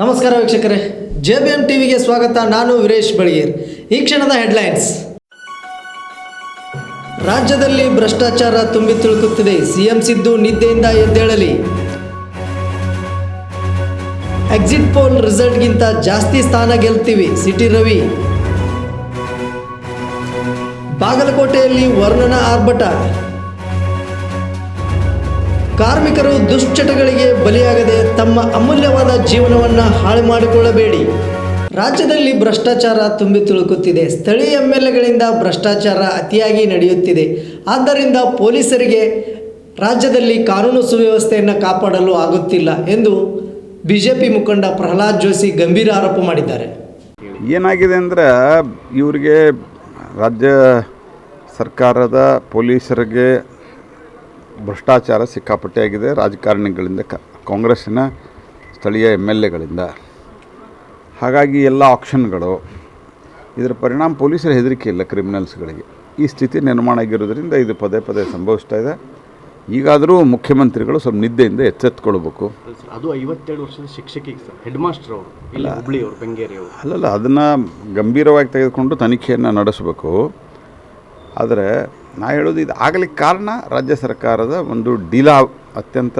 ನಮಸ್ಕಾರ ವೀಕ್ಷಕರೇ. J B M ಟಿವಿಗೆ ಸ್ವಾಗತ. ನಾನು ವೀರೇಶ್ ಬಳಿಗೇರ್. ಈ ಕ್ಷಣದ ಹೆಡ್ಲೈನ್ಸ್. ರಾಜ್ಯದಲ್ಲಿ ಭ್ರಷ್ಟಾಚಾರ ತುಂಬಿ ತುಳುಕುತ್ತಿದೆ. ಸಿಎಂ ಸಿದ್ದು ನಿದ್ದೆಯಿಂದ ಎದ್ದೇಳಲಿ. ಎಕ್ಸಿಟ್ ಪೋಲ್ ರಿಸಲ್ಟ್ಗಿಂತ ಜಾಸ್ತಿ ಸ್ಥಾನ ಗೆಲ್ತೀವಿ. ಸಿಟಿ ರವಿ. ಬಾಗಲಕೋಟೆಯಲ್ಲಿ ವರ್ಣನ ಆರ್ಭಟ. ಕಾರ್ಮಿಕರು ದುಶ್ಚಟಗಳಿಗೆ ಬಲಿಯಾಗದೆ ತಮ್ಮ ಅಮೂಲ್ಯವಾದ ಜೀವನವನ್ನು ಹಾಳು ಮಾಡಿಕೊಳ್ಳಬೇಡಿ. ರಾಜ್ಯದಲ್ಲಿ ಭ್ರಷ್ಟಾಚಾರ ತುಂಬಿ ತುಳುಕುತ್ತಿದೆ. ಸ್ಥಳೀಯ ಎಂ ಎಲ್ ಎಗಳಿಂದ ಭ್ರಷ್ಟಾಚಾರ ಅತಿಯಾಗಿ ನಡೆಯುತ್ತಿದೆ. ಆದ್ದರಿಂದ ಪೊಲೀಸರಿಗೆ ರಾಜ್ಯದಲ್ಲಿ ಕಾನೂನು ಸುವ್ಯವಸ್ಥೆಯನ್ನು ಕಾಪಾಡಲು ಆಗುತ್ತಿಲ್ಲ ಎಂದು ಬಿಜೆಪಿ ಮುಖಂಡ ಪ್ರಹ್ಲಾದ್ ಜೋಶಿ ಗಂಭೀರ ಆರೋಪ ಮಾಡಿದ್ದಾರೆ. ಏನಾಗಿದೆ ಅಂದರೆ ಇವರಿಗೆ ರಾಜ್ಯ ಸರ್ಕಾರದ ಪೊಲೀಸರಿಗೆ ಭ್ರಷ್ಟಾಚಾರ ಸಿಕ್ಕಾಪಟ್ಟೆಯಾಗಿದೆ. ರಾಜಕಾರಣಿಗಳಿಂದ ಕ ಕಾಂಗ್ರೆಸ್ಸಿನ ಸ್ಥಳೀಯ ಎಂ ಎಲ್ ಎಗಳಿಂದ. ಹಾಗಾಗಿ ಎಲ್ಲ ಆಕ್ಷನ್ಗಳು ಇದರ ಪರಿಣಾಮ ಪೊಲೀಸರ ಹೆದರಿಕೆ ಇಲ್ಲ ಕ್ರಿಮಿನಲ್ಸ್ಗಳಿಗೆ. ಈ ಸ್ಥಿತಿ ನಿರ್ಮಾಣ ಆಗಿರೋದ್ರಿಂದ ಇದು ಪದೇ ಪದೇ ಸಂಭವಿಸ್ತಾ ಇದೆ. ಈಗಾದರೂ ಮುಖ್ಯಮಂತ್ರಿಗಳು ಸ್ವಲ್ಪ ನಿದ್ದೆಯಿಂದ ಎಚ್ಚೆತ್ಕೊಳ್ಬೇಕು. ಅದು ಐವತ್ತೆರಡು ವರ್ಷದ ಶಿಕ್ಷಕಿಗೆ ಸರ್ ಹೆಡ್ ಮಾಸ್ಟರ್ ಅವರು ಇಲ್ಲ ಹುಬ್ಳಿ ಅವರು ಬೆಂಗೇರಿ ಅವರು. ಅಲ್ಲಲ್ಲ ಅದನ್ನು ಗಂಭೀರವಾಗಿ ತೆಗೆದುಕೊಂಡು ತನಿಖೆಯನ್ನು ನಡೆಸಬೇಕು. ಆದರೆ ನಾ ಹೇಳೋದು ಇದು. ಆಗಲಿಕ್ಕೆ ಕಾರಣ ರಾಜ್ಯ ಸರ್ಕಾರದ ಒಂದು ಡೀಲಾ ಅತ್ಯಂತ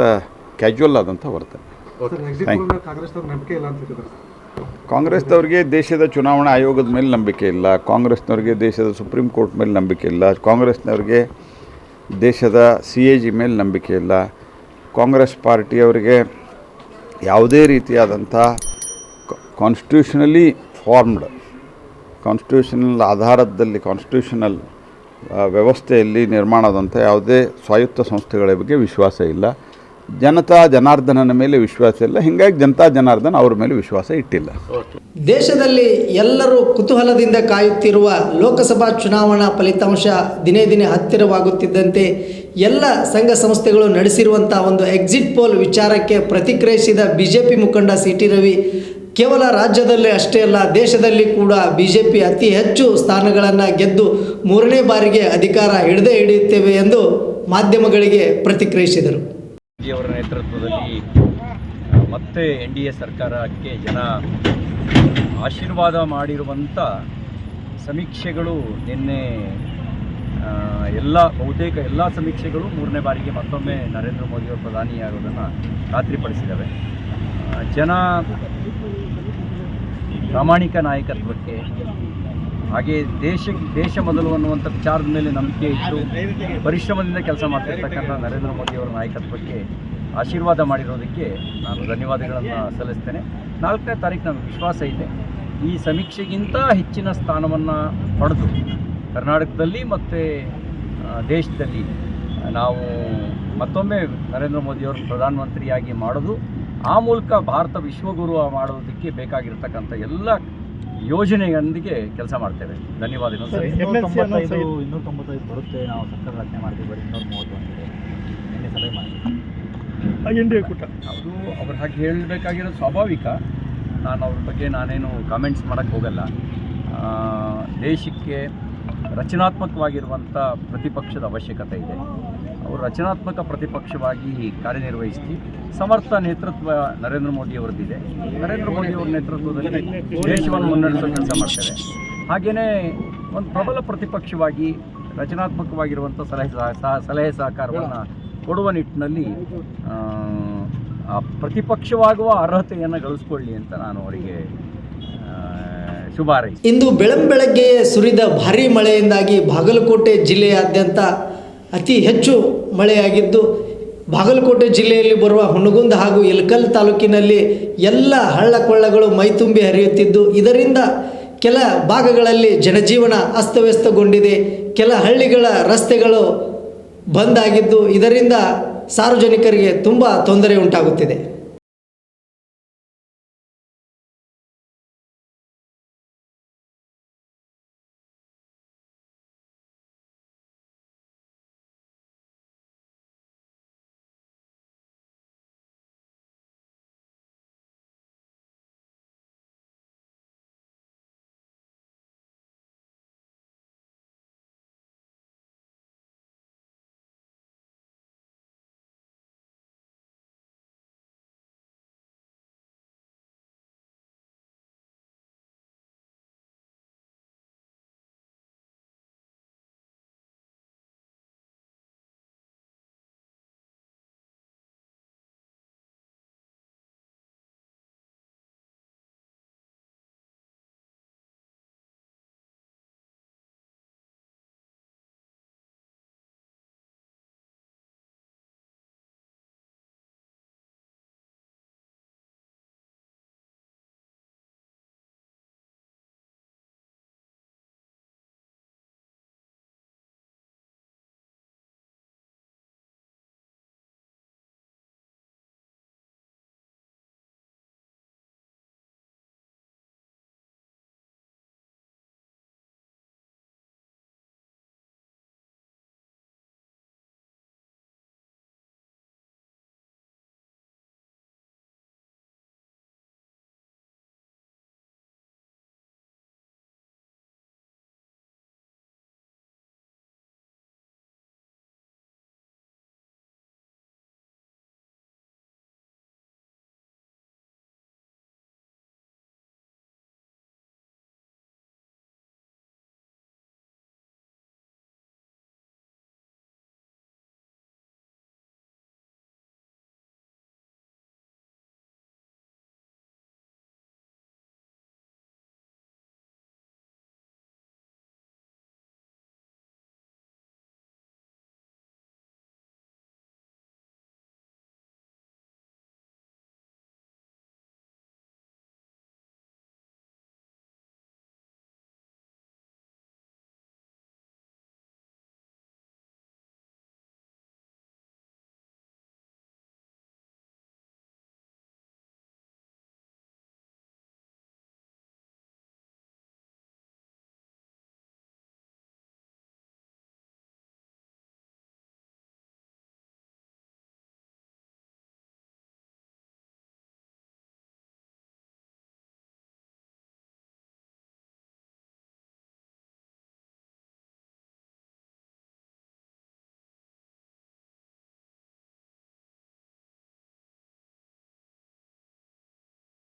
ಕ್ಯಾಜುವಲ್ ಆದಂಥ ವರ್ತನೆ. ಕಾಂಗ್ರೆಸ್ನವ್ರಿಗೆ ದೇಶದ ಚುನಾವಣಾ ಆಯೋಗದ ಮೇಲೆ ನಂಬಿಕೆ ಇಲ್ಲ. ಕಾಂಗ್ರೆಸ್ನವ್ರಿಗೆ ದೇಶದ ಸುಪ್ರೀಂ ಕೋರ್ಟ್ ಮೇಲೆ ನಂಬಿಕೆ ಇಲ್ಲ. ಕಾಂಗ್ರೆಸ್ನವ್ರಿಗೆ ದೇಶದ ಸಿ ಎ ಜಿ ಮೇಲೆ ನಂಬಿಕೆ ಇಲ್ಲ. ಕಾಂಗ್ರೆಸ್ ಪಾರ್ಟಿಯವರಿಗೆ ಯಾವುದೇ ರೀತಿಯಾದಂಥ ಕಾನ್ಸ್ಟಿಟ್ಯೂಷನಲಿ ಫಾರ್ಮ್ಡ್ ಕಾನ್ಸ್ಟಿಟ್ಯೂಷನಲ್ ಆಧಾರದಲ್ಲಿ ಕಾನ್ಸ್ಟಿಟ್ಯೂಷನಲ್ ವ್ಯವಸ್ಥೆಯಲ್ಲಿ ನಿರ್ಮಾಣದಂಥ ಯಾವುದೇ ಸ್ವಾಯತ್ತ ಸಂಸ್ಥೆಗಳ ಬಗ್ಗೆ ವಿಶ್ವಾಸ ಇಲ್ಲ. ಜನತಾ ಜನಾರ್ದನನ ಮೇಲೆ ವಿಶ್ವಾಸ ಇಲ್ಲ. ಹೀಗಾಗಿ ಜನತಾ ಜನಾರ್ದನ ಅವ್ರ ಮೇಲೆ ವಿಶ್ವಾಸ ಇಟ್ಟಿಲ್ಲ. ದೇಶದಲ್ಲಿ ಎಲ್ಲರೂ ಕುತೂಹಲದಿಂದ ಕಾಯುತ್ತಿರುವ ಲೋಕಸಭಾ ಚುನಾವಣಾ ಫಲಿತಾಂಶ ದಿನೇ ದಿನೇ ಹತ್ತಿರವಾಗುತ್ತಿದ್ದಂತೆ ಎಲ್ಲ ಸಂಘ ಸಂಸ್ಥೆಗಳು ನಡೆಸಿರುವಂಥ ಒಂದು ಎಕ್ಸಿಟ್ ಪೋಲ್ ವಿಚಾರಕ್ಕೆ ಪ್ರತಿಕ್ರಿಯಿಸಿದ ಬಿಜೆಪಿ ಮುಖಂಡ ಸಿ ರವಿ ಕೇವಲ ರಾಜ್ಯದಲ್ಲೇ ಅಷ್ಟೇ ಅಲ್ಲ, ದೇಶದಲ್ಲಿ ಕೂಡ ಬಿ ಜೆ ಪಿ ಅತಿ ಹೆಚ್ಚು ಸ್ಥಾನಗಳನ್ನು ಗೆದ್ದು ಮೂರನೇ ಬಾರಿಗೆ ಅಧಿಕಾರ ಹಿಡಿದೇ ಹಿಡಿಯುತ್ತೇವೆ ಎಂದು ಮಾಧ್ಯಮಗಳಿಗೆ ಪ್ರತಿಕ್ರಿಯಿಸಿದರು. ಅವರ ನೇತೃತ್ವದಲ್ಲಿ, ಮತ್ತೆ ಎನ್ ಡಿ ಎ ಸರ್ಕಾರಕ್ಕೆ ಜನ ಆಶೀರ್ವಾದ ಮಾಡಿರುವಂಥ ಸಮೀಕ್ಷೆಗಳು ನಿನ್ನೆ ಎಲ್ಲ ಬಹುತೇಕ ಎಲ್ಲ ಸಮೀಕ್ಷೆಗಳು ಮೂರನೇ ಬಾರಿಗೆ ಮತ್ತೊಮ್ಮೆ ನರೇಂದ್ರ ಮೋದಿಯವರು ಪ್ರಧಾನಿಯಾಗೋದನ್ನು ಖಾತ್ರಿಪಡಿಸಿದ್ದಾವೆ. ಜನ ಪ್ರಾಮಾಣಿಕ ನಾಯಕತ್ವಕ್ಕೆ, ಹಾಗೆ ದೇಶ ದೇಶ ಮೊದಲು ಅನ್ನುವಂಥ ವಿಚಾರದ ಮೇಲೆ ನಂಬಿಕೆ ಇಟ್ಟು ಪರಿಶ್ರಮದಿಂದ ಕೆಲಸ ಮಾಡ್ತಿರ್ತಕ್ಕಂಥ ನರೇಂದ್ರ ಮೋದಿಯವರ ನಾಯಕತ್ವಕ್ಕೆ ಆಶೀರ್ವಾದ ಮಾಡಿರೋದಕ್ಕೆ ನಾನು ಧನ್ಯವಾದಗಳನ್ನು ಸಲ್ಲಿಸ್ತೇನೆ. ನಾಲ್ಕನೇ ತಾರೀಕು ನಮಗೆ ವಿಶ್ವಾಸ ಇದೆ. ಈ ಸಮೀಕ್ಷೆಗಿಂತ ಹೆಚ್ಚಿನ ಸ್ಥಾನವನ್ನು ಪಡೆದು ಕರ್ನಾಟಕದಲ್ಲಿ ಮತ್ತು ದೇಶದಲ್ಲಿ ನಾವು ಮತ್ತೊಮ್ಮೆ ನರೇಂದ್ರ ಮೋದಿಯವರು ಪ್ರಧಾನಮಂತ್ರಿಯಾಗಿ ಮಾಡೋದು ಆ ಮೂಲಕ ಭಾರತ ವಿಶ್ವಗುರು ಮಾಡೋದಕ್ಕೆ ಬೇಕಾಗಿರ್ತಕ್ಕಂಥ ಎಲ್ಲ ಯೋಜನೆಯೊಂದಿಗೆ ಕೆಲಸ ಮಾಡ್ತೇವೆ. ಧನ್ಯವಾದಗಳು ಸರ್ ಇನ್ನೂರ ತೊಂಬತ್ತೈದು ಬರುತ್ತೆ. ನಾವು ಸರ್ಕಾರ ರಚನೆ ಮಾಡ್ತೀವಿ ಇನ್ನೂರ ಮೂವತ್ತು ನಿನ್ನೆ ಮಾಡಿ ಅದು ಅವ್ರು ಹಾಗೆ ಹೇಳಬೇಕಾಗಿರೋದು ಸ್ವಾಭಾವಿಕ. ನಾನು ಅವ್ರ ಬಗ್ಗೆ ನಾನೇನು ಕಾಮೆಂಟ್ಸ್ ಮಾಡೋಕ್ಕೆ ಹೋಗಲ್ಲ. ಆ, ದೇಶಕ್ಕೆ ರಚನಾತ್ಮಕವಾಗಿರುವಂಥ ಪ್ರತಿಪಕ್ಷದ ಅವಶ್ಯಕತೆ ಇದೆ. ಅವರು ರಚನಾತ್ಮಕ ಪ್ರತಿಪಕ್ಷವಾಗಿ ಕಾರ್ಯನಿರ್ವಹಿಸಿ ಸಮರ್ಥ ನೇತೃತ್ವ ನರೇಂದ್ರ ಮೋದಿ ಅವರದ್ದಿದೆ ನರೇಂದ್ರ ಮೋದಿ ಅವರ ನೇತೃತ್ವದಲ್ಲಿ ದೇಶವನ್ನು ಮುನ್ನಡೆಸುವ ಕೆಲಸ ಮಾಡ್ತಾರೆ ಹಾಗೆಯೇ ಒಂದು ಪ್ರಬಲ ಪ್ರತಿಪಕ್ಷವಾಗಿ ರಚನಾತ್ಮಕವಾಗಿರುವಂಥ ಸಲಹೆ ಸಲಹೆ ಸಹಕಾರವನ್ನು ಕೊಡುವ ನಿಟ್ಟಿನಲ್ಲಿ ಪ್ರತಿಪಕ್ಷವಾಗುವ ಅರ್ಹತೆಯನ್ನು ಗಳಿಸ್ಕೊಳ್ಳಿ ಅಂತ ನಾನು ಅವರಿಗೆ ಶುಭಾರೈ. ಇಂದು ಬೆಳಂಬೆಳಗ್ಗೆಯೇ ಸುರಿದ ಭಾರೀ ಮಳೆಯಿಂದಾಗಿ ಬಾಗಲಕೋಟೆ ಜಿಲ್ಲೆಯಾದ್ಯಂತ ಅತಿ ಹೆಚ್ಚು ಮಳೆಯಾಗಿದ್ದು ಬಾಗಲಕೋಟೆ ಜಿಲ್ಲೆಯಲ್ಲಿ ಬರುವ ಹುಣಗುಂದ ಹಾಗೂ ಇಲ್ಕಲ್ ತಾಲೂಕಿನಲ್ಲಿ ಎಲ್ಲ ಹಳ್ಳ ಕೊಳ್ಳಗಳು ಮೈತುಂಬಿ ಹರಿಯುತ್ತಿದ್ದು, ಇದರಿಂದ ಕೆಲ ಭಾಗಗಳಲ್ಲಿ ಜನಜೀವನ ಅಸ್ತವ್ಯಸ್ತಗೊಂಡಿದೆ. ಕೆಲ ಹಳ್ಳಿಗಳ ರಸ್ತೆಗಳು ಬಂದ್ ಆಗಿದ್ದು, ಇದರಿಂದ ಸಾರ್ವಜನಿಕರಿಗೆ ತುಂಬ ತೊಂದರೆ ಉಂಟಾಗುತ್ತಿದೆ.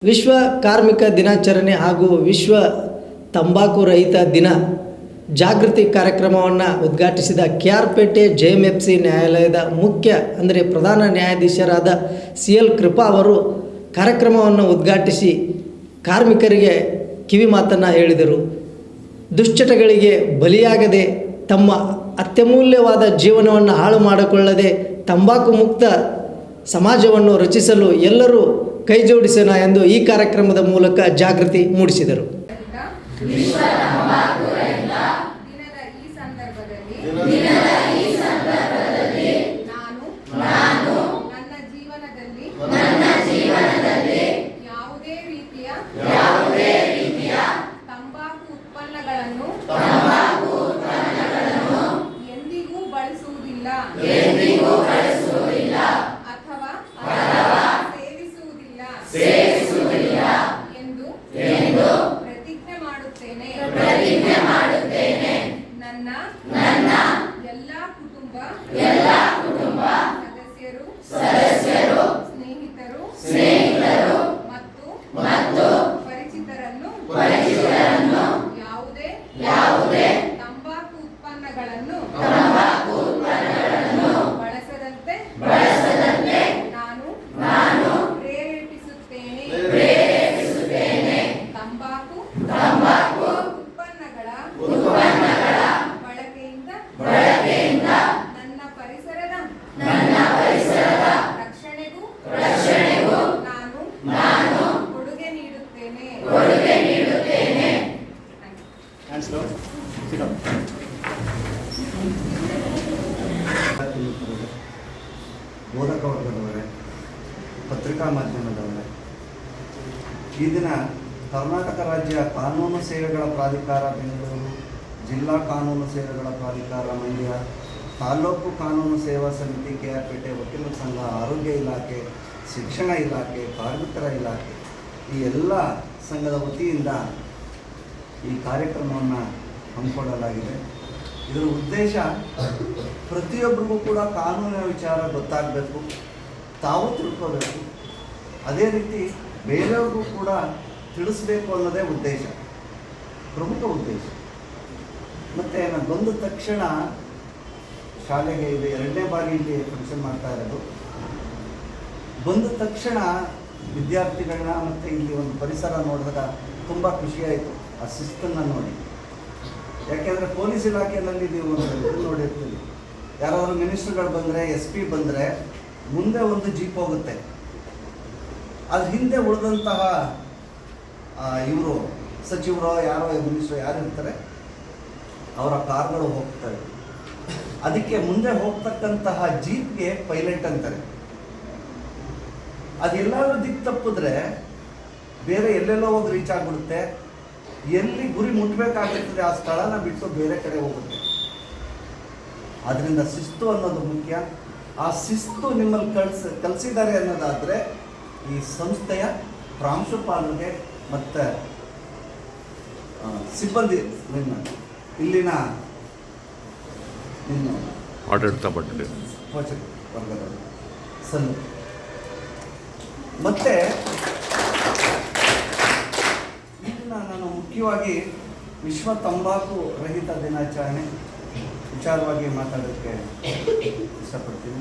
ವಿಶ್ವ ಕಾರ್ಮಿಕ ದಿನಾಚರಣೆ ಹಾಗೂ ವಿಶ್ವ ತಂಬಾಕು ರಹಿತ ದಿನ ಜಾಗೃತಿ ಕಾರ್ಯಕ್ರಮವನ್ನು ಉದ್ಘಾಟಿಸಿದ K R Pete J M F C ನ್ಯಾಯಾಲಯದ ಮುಖ್ಯ, ಅಂದರೆ ಪ್ರಧಾನ ನ್ಯಾಯಾಧೀಶರಾದ ಸಿ ಎಲ್ ಕೃಪಾ ಅವರು ಕಾರ್ಯಕ್ರಮವನ್ನು ಉದ್ಘಾಟಿಸಿ ಕಾರ್ಮಿಕರಿಗೆ ಕಿವಿ ಮಾತನ್ನು ಹೇಳಿದರು. ದುಶ್ಚಟಗಳಿಗೆ ಬಲಿಯಾಗದೆ ತಮ್ಮ ಅತ್ಯಮೂಲ್ಯವಾದ ಜೀವನವನ್ನು ಹಾಳು ಮಾಡಿಕೊಳ್ಳದೆ ತಂಬಾಕು ಮುಕ್ತ ಸಮಾಜವನ್ನು ರಚಿಸಲು ಎಲ್ಲರೂ ಕೈಜೋಡಿಸೋಣ ಎಂದು ಈ ಕಾರ್ಯಕ್ರಮದ ಮೂಲಕ ಜಾಗೃತಿ ಮೂಡಿಸಿದರು. ಎಂದಿಗೂ ಈ ಸಂದರ್ಭದಲ್ಲಿ ನಾನು ನಾನು ನನ್ನ ಜೀವನದಲ್ಲಿ ನನ್ನ ಜೀವನದಲ್ಲಿ ಯಾವುದೇ ರೀತಿಯ ಯಾವುದೇ ರೀತಿಯ ತಂಬಾಕು ಉತ್ಪನ್ನಗಳನ್ನು ತಂಬಾಕು ಉತ್ಪನ್ನಗಳನ್ನು ಎಂದಿಗೂ ಬಳಸುವುದಿಲ್ಲ ಎಂದಿಗೂ ಬಳಸುವುದಿಲ್ಲ ಅಥವಾ ಅಥವಾ ಸೇವಿಸುವುದಿಲ್ಲ ಸೇವಿಸುವುದಿಲ್ಲ ಎಂದು ಎಂದು ಪ್ರತಿಜ್ಞೆ ಮಾಡುತ್ತೇನೆ ಪ್ರತಿಜ್ಞೆ ಮಾಡುತ್ತೇನೆ ನನ್ನ ನನ್ನ ಎಲ್ಲಾ ಕುಟುಂಬ ಎಲ್ಲಾ ಕುಟುಂಬ ಸದಸ್ಯರು ಸದಸ್ಯರು ಸ್ನೇಹಿತರು ಸ್ನೇಹಿತರು ಮತ್ತು ಮತ್ತು ಪರಿಚಿತರನ್ನು ಪರಿಚಿತರನ್ನು ಯಾವುದೇ ಯಾವುದೇ ತಂಬಾಕು ಉತ್ಪನ್ನಗಳನ್ನು ತಂಬಾಕು ಉತ್ಪನ್ನಗಳನ್ನು ಬಳಸದಂತೆ ಬಳಸದಂತೆ ನಾನು ನಾನು ಪ್ರೇರೇಪಿಸುತ್ತೇನೆ ಪ್ರೇರೇಪಿಸುತ್ತೇನೆ ತಂಬಾಕು ತಂಬಾಕು ಉತ್ಪನ್ನಗಳ ಉತ್ಪನ್ನಗಳ ಬಳಕೆಯಿಂದ ಬಳಕೆಯಿಂದ ನನ್ನ ಪರಿಸರದ ನನ್ನ ಪರಿಸರದ ರಕ್ಷಣೆಗೂ ರಕ್ಷಣೆಗೂ ನಾನು ನಾನು ಕೊಡುಗೆ ನೀಡುತ್ತೇನೆ ಕೊಡುಗೆ ನೀಡುತ್ತೇನೆ ಬೋಧಕ ವರ್ಗದವರೇ ಪತ್ರಿಕಾ ಮಾಧ್ಯಮದವರೇ, ಈ ದಿನ ಕರ್ನಾಟಕ ರಾಜ್ಯ ಕಾನೂನು ಸೇವೆಗಳ ಪ್ರಾಧಿಕಾರ ಬೆಂಗಳೂರು, ಜಿಲ್ಲಾ ಕಾನೂನು ಸೇವೆಗಳ ಪ್ರಾಧಿಕಾರ ಮಂಡ್ಯ, ತಾಲೂಕು ಕಾನೂನು ಸೇವಾ ಸಮಿತಿ ಕೆಆರ್ಪೇಟೆ ವಕೀಲ ಸಂಘ, ಆರೋಗ್ಯ ಇಲಾಖೆ, ಶಿಕ್ಷಣ ಇಲಾಖೆ, ಕಾರ್ಮಿಕರ ಇಲಾಖೆ, ಈ ಎಲ್ಲ ಸಂಘದ ವತಿಯಿಂದ ಈ ಕಾರ್ಯಕ್ರಮವನ್ನು ಹಮ್ಮಿಕೊಳ್ಳಲಾಗಿದೆ. ಇದರ ಉದ್ದೇಶ ಪ್ರತಿಯೊಬ್ಬರಿಗೂ ಕೂಡ ಕಾನೂನಿನ ವಿಚಾರ ಗೊತ್ತಾಗಬೇಕು, ತಾವು ತಿಳ್ಕೋಬೇಕು. ಅದೇ ರೀತಿ ಬೇರೆಯವ್ರಿಗೂ ಕೂಡ ತಿಳಿಸ್ಬೇಕು ಅನ್ನೋದೇ ಉದ್ದೇಶ, ಪ್ರಮುಖ ಉದ್ದೇಶ. ಮತ್ತು ನಾನು ಬಂದ ತಕ್ಷಣ ಶಾಲೆಗೆ ಇದು ಎರಡನೇ ಬಾರಿ ಇಲ್ಲಿ ಫಂಕ್ಷನ್ ಮಾಡ್ತಾ ಇರೋದು. ಬಂದ ತಕ್ಷಣ ವಿದ್ಯಾರ್ಥಿಗಳನ್ನ ಮತ್ತು ಇಲ್ಲಿ ಒಂದು ಪರಿಸರ ನೋಡಿದಾಗ ತುಂಬ ಖುಷಿಯಾಯಿತು ಆ ಶಿಸ್ತನ್ನು ನೋಡಿ. ಯಾಕೆಂದರೆ ಪೊಲೀಸ್ ಇಲಾಖೆಯಲ್ಲಿ ನೀವು ನೋಡಿರ್ತೀವಿ ಯಾರಾದರೂ ಮಿನಿಸ್ಟ್ರುಗಳು ಬಂದರೆ, ಎಸ್ ಪಿ ಬಂದರೆ, ಮುಂದೆ ಒಂದು ಜೀಪ್ ಹೋಗುತ್ತೆ. ಅದ್ರ ಹಿಂದೆ ಉಳಿದಂತಹ ಇವರು, ಸಚಿವರು, ಯಾರೋ ಮಿನಿಸ್ಟ್ರು ಯಾರು ಇರ್ತಾರೆ, ಅವರ ಕಾರ್ಗಳು ಹೋಗ್ತವೆ. ಅದಕ್ಕೆ ಮುಂದೆ ಹೋಗ್ತಕ್ಕಂತಹ ಜೀಪ್ಗೆ ಪೈಲಟ್ ಅಂತಾರೆ. ಅದೆಲ್ಲಾದ್ರೂ ದಿಕ್ಕು ತಪ್ಪಿದ್ರೆ ಬೇರೆ ಎಲ್ಲೆಲ್ಲೋ ಹೋಗಿ ರೀಚ್ ಆಗಿಬಿಡುತ್ತೆ. ಎಲ್ಲಿ ಗುರಿ ಮುಟ್ಟಬೇಕಾಗಿರ್ತದೆ ಆ ಸ್ಥಳನ ಬಿಟ್ಟು ಬೇರೆ ಕಡೆ ಹೋಗುತ್ತೆ. ಅದರಿಂದ ಶಿಸ್ತು ಅನ್ನೋದು ಮುಖ್ಯ. ಆ ಶಿಸ್ತು ನಿಮ್ಮಲ್ಲಿ ಕಳ್ಸ ಕಲಿಸಿದ್ದಾರೆ ಅನ್ನೋದಾದರೆ ಈ ಸಂಸ್ಥೆಯ ಪ್ರಾಂಶುಪಾಲರಿಗೆ ಮತ್ತು ಸಿಬ್ಬಂದಿ ನಿಮ್ಮ ಇಲ್ಲಿನ ನಿಮ್ಮ ಆಡಳಿತ ಸಲ್ಲು ಮತ್ತೆ ಮುಖ್ಯವಾಗಿ ವಿಶ್ವ ತಂಬಾಕು ರಹಿತ ದಿನಾಚರಣೆ ವಿಚಾರವಾಗಿ ಮಾತಾಡೋಕ್ಕೆ ಇಷ್ಟಪಡ್ತೀನಿ.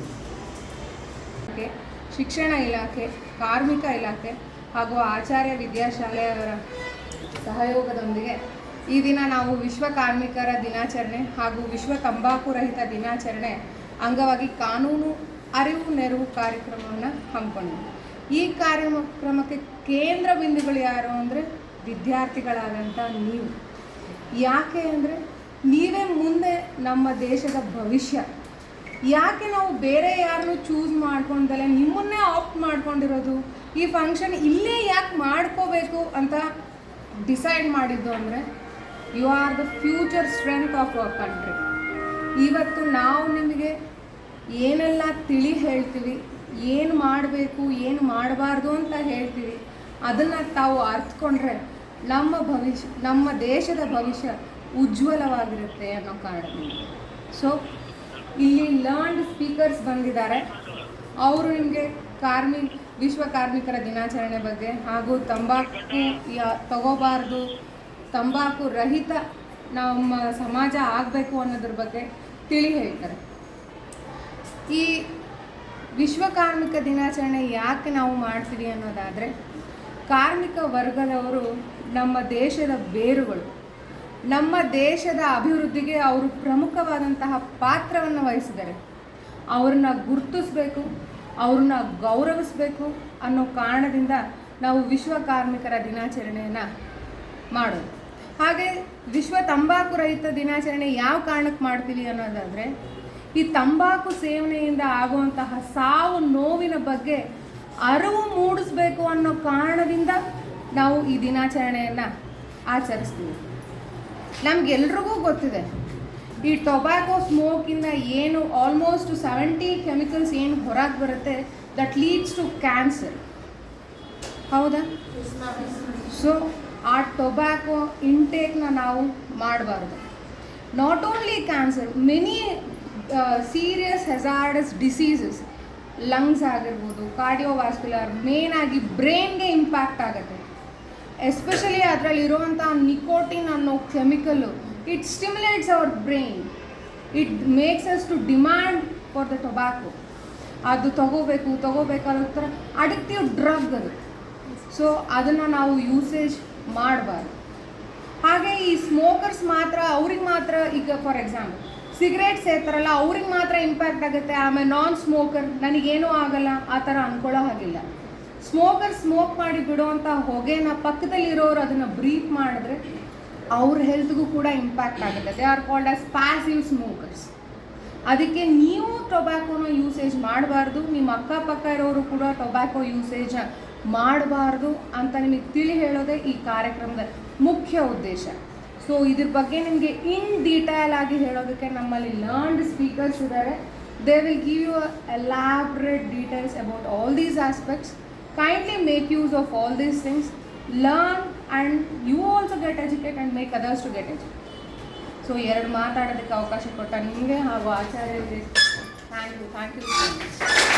ಶಿಕ್ಷಣ ಇಲಾಖೆ, ಕಾರ್ಮಿಕ ಇಲಾಖೆ ಹಾಗೂ ಆಚಾರ್ಯ ವಿದ್ಯಾಶಾಲೆಯವರ ಸಹಯೋಗದೊಂದಿಗೆ ಈ ದಿನ ನಾವು ವಿಶ್ವ ಕಾರ್ಮಿಕರ ದಿನಾಚರಣೆ ಹಾಗೂ ವಿಶ್ವ ತಂಬಾಕು ರಹಿತ ದಿನಾಚರಣೆ ಅಂಗವಾಗಿ ಕಾನೂನು ಅರಿವು ನೆರವು ಕಾರ್ಯಕ್ರಮವನ್ನು ಹಮ್ಮಿಕೊಂಡಿದ್ವಿ ಈ ಕಾರ್ಯಕ್ರಮಕ್ಕೆ ಕೇಂದ್ರ ಬಿಂದುಗಳು ಯಾರು ಅಂದರೆ ವಿದ್ಯಾರ್ಥಿಗಳಾದಂಥ ನೀವು. ಯಾಕೆ ಅಂದರೆ ನೀವೇ ಮುಂದೆ ನಮ್ಮ ದೇಶದ ಭವಿಷ್ಯ. ಯಾಕೆ ನಾವು ಬೇರೆ ಯಾರನ್ನು ಚೂಸ್ ಮಾಡ್ಕೊಂಡಲ್ಲ ನಿಮ್ಮನ್ನೇ ಆಪ್ಟ್ ಮಾಡ್ಕೊಂಡಿರೋದು? ಈ ಫಂಕ್ಷನ್ ಇಲ್ಲೇ ಯಾಕೆ ಮಾಡ್ಕೋಬೇಕು ಅಂತ ಡಿಸೈಡ್ ಮಾಡಿದ್ದು ಅಂದರೆ you are the future strength of our country ಇವತ್ತು ನಾವು ನಿಮಗೆ ಏನೆಲ್ಲ ತಿಳಿ ಹೇಳ್ತೀವಿ, ಏನು ಮಾಡಬೇಕು, ಏನು ಮಾಡಬಾರ್ದು ಅಂತ ಹೇಳ್ತೀವಿ, ಅದನ್ನು ತಾವು ಅರ್ಥಕೊಂಡ್ರೆ ನಮ್ಮ ಭವಿಷ್ಯ, ನಮ್ಮ ದೇಶದ ಭವಿಷ್ಯ ಉಜ್ವಲವಾಗಿರುತ್ತೆ ಅನ್ನೋ ಕಾರಣದಿಂದ. ಸೊ ಇಲ್ಲಿ ಲರ್ನ್ಡ್ ಸ್ಪೀಕರ್ಸ್ ಬಂದಿದ್ದಾರೆ. ಅವರು ನಿಮಗೆ ಕಾರ್ಮಿಕ ವಿಶ್ವ ಕಾರ್ಮಿಕರ ದಿನಾಚರಣೆ ಬಗ್ಗೆ ಹಾಗೂ ತಂಬಾಕು ಯಾ, ತಗೋಬಾರ್ದು, ತಂಬಾಕು ರಹಿತ ನಮ್ಮ ಸಮಾಜ ಆಗಬೇಕು ಅನ್ನೋದ್ರ ಬಗ್ಗೆ ತಿಳಿ ಹೇಳ್ತಾರೆ. ಈ ವಿಶ್ವ ಕಾರ್ಮಿಕ ದಿನಾಚರಣೆ ಯಾಕೆ ನಾವು ಮಾಡ್ತೀವಿ ಅನ್ನೋದಾದರೆ ಕಾರ್ಮಿಕ ವರ್ಗದವರು ನಮ್ಮ ದೇಶದ ಬೇರುಗಳು. ನಮ್ಮ ದೇಶದ ಅಭಿವೃದ್ಧಿಗೆ ಅವರು ಪ್ರಮುಖವಾದಂತಹ ಪಾತ್ರವನ್ನು ವಹಿಸಿದ್ದಾರೆ. ಅವ್ರನ್ನ ಗುರುತಿಸ್ಬೇಕು, ಅವ್ರನ್ನ ಗೌರವಿಸಬೇಕು ಅನ್ನೋ ಕಾರಣದಿಂದ ನಾವು ವಿಶ್ವ ಕಾರ್ಮಿಕರ ದಿನಾಚರಣೆಯನ್ನು ಮಾಡೋದು. ಹಾಗೆ ವಿಶ್ವ ತಂಬಾಕು ರಹಿತ ದಿನಾಚರಣೆ ಯಾವ ಕಾರಣಕ್ಕೆ ಮಾಡ್ತೀವಿ ಅನ್ನೋದಾದರೆ, ಈ ತಂಬಾಕು ಸೇವನೆಯಿಂದ ಆಗುವಂತಹ ಸಾವು ನೋವಿನ ಬಗ್ಗೆ ಅರಿವು ಮೂಡಿಸ್ಬೇಕು ಅನ್ನೋ ಕಾರಣದಿಂದ ನಾವು ಈ ದಿನಾಚರಣೆಯನ್ನು ಆಚರಿಸ್ತೀವಿ. ನಮಗೆಲ್ರಿಗೂ ಗೊತ್ತಿದೆ, ಈ ಟೊಬ್ಯಾಕೊ ಸ್ಮೋಕಿಂದ ಏನು ಆಲ್ಮೋಸ್ಟ್ ಸೆವೆಂಟಿ ಕೆಮಿಕಲ್ಸ್ ಏನು ಹೊರಗೆ ಬರುತ್ತೆ ದಟ್ ಲೀಡ್ಸ್ ಟು ಕ್ಯಾನ್ಸರ್ ಹೌದಾ? ಸೊ ಆ ಟೊಬ್ಯಾಕೊ ಇಂಟೇಕ್ನ ನಾವು ಮಾಡಬಾರ್ದು. Not only cancer many serious hazardous diseases lungs ಆಗಿರ್ಬೋದು ಕಾರ್ಡಿಯೋವಾಸ್ಕ್ಯುಲರ್ ಮೇನ್ ಆಗಿ ಬ್ರೈನ್ಗೆ ಇಂಪ್ಯಾಕ್ಟ್ ಆಗುತ್ತೆ. ಎಸ್ಪೆಷಲಿ ಅದರಲ್ಲಿರುವಂಥ ನಿಕೋಟಿನ್ ಅನ್ನೋ chemical it stimulates our brain it makes us to demand for the tobacco ಅದು ತಗೋಬೇಕು ತಗೋಬೇಕಾದ ಥರ ಅಡಿಕ್ಟಿವ್ ಡ್ರಗ್ ಅದು. ಸೊ ಅದನ್ನು ನಾವು ಯೂಸೇಜ್ ಮಾಡಬಾರ್ದು. ಹಾಗೆ ಈ ಸ್ಮೋಕರ್ಸ್ ಮಾತ್ರ, ಅವ್ರಿಗೆ ಮಾತ್ರ ಈಗ ಫಾರ್ ಎಕ್ಸಾಂಪಲ್ ಸಿಗರೇಟ್ ಸೇರ್ತಾರಲ್ಲ, ಅವ್ರಿಗೆ ಮಾತ್ರ ಇಂಪ್ಯಾಕ್ಟ್ ಆಗುತ್ತೆ. ಆಮೇಲೆ ನಾನ್ ಸ್ಮೋಕರ್ ನನಗೇನೂ ಆಗಲ್ಲ, ಆ ಥರ ಅನ್ಕೊಳ್ಳೋ ಹಾಗಿಲ್ಲ. ಸ್ಮೋಕರ್ ಸ್ಮೋಕ್ ಮಾಡಿ ಬಿಡುವಂಥ ಹೊಗೆನ ಪಕ್ಕದಲ್ಲಿರೋರು ಅದನ್ನು ಬ್ರೀತ್ ಮಾಡಿದ್ರೆ ಅವ್ರ ಹೆಲ್ತ್ಗೂ ಕೂಡ ಇಂಪ್ಯಾಕ್ಟ್ ಆಗುತ್ತೆ. They are called as passive smokers ಅದಕ್ಕೆ ನೀವು ಟೊಬ್ಯಾಕೋನ ಯೂಸೇಜ್ ಮಾಡಬಾರ್ದು, ನಿಮ್ಮ ಅಕ್ಕಪಕ್ಕ ಇರೋರು ಕೂಡ ಟೊಬ್ಯಾಕೋ ಯೂಸೇಜ್ ಮಾಡಬಾರ್ದು ಅಂತ ನಿಮಗೆ ತಿಳಿ ಹೇಳೋದೇ ಈ ಕಾರ್ಯಕ್ರಮದ ಮುಖ್ಯ ಉದ್ದೇಶ. ಸೊ ಇದ್ರ ಬಗ್ಗೆ ನಿಮಗೆ ಇನ್ ಡೀಟೇಲ್ ಆಗಿ ಹೇಳೋದಕ್ಕೆ ನಮ್ಮಲ್ಲಿ ಲರ್ನ್ಡ್ ಸ್ಪೀಕರ್ಸ್ ಇದ್ದಾರೆ they will give you elaborate details about all these aspects kindly make use of all these things learn and you also get educate and make others to get educate so ಎರಡು ಮಾತಾಡೋದಕ್ಕೆ ಅವಕಾಶ ಕೊಟ್ಟ ನಿಮಗೆ ಹಾಗೂ ಆಚಾರ್ಯರಿಗೆ. Thank you thank you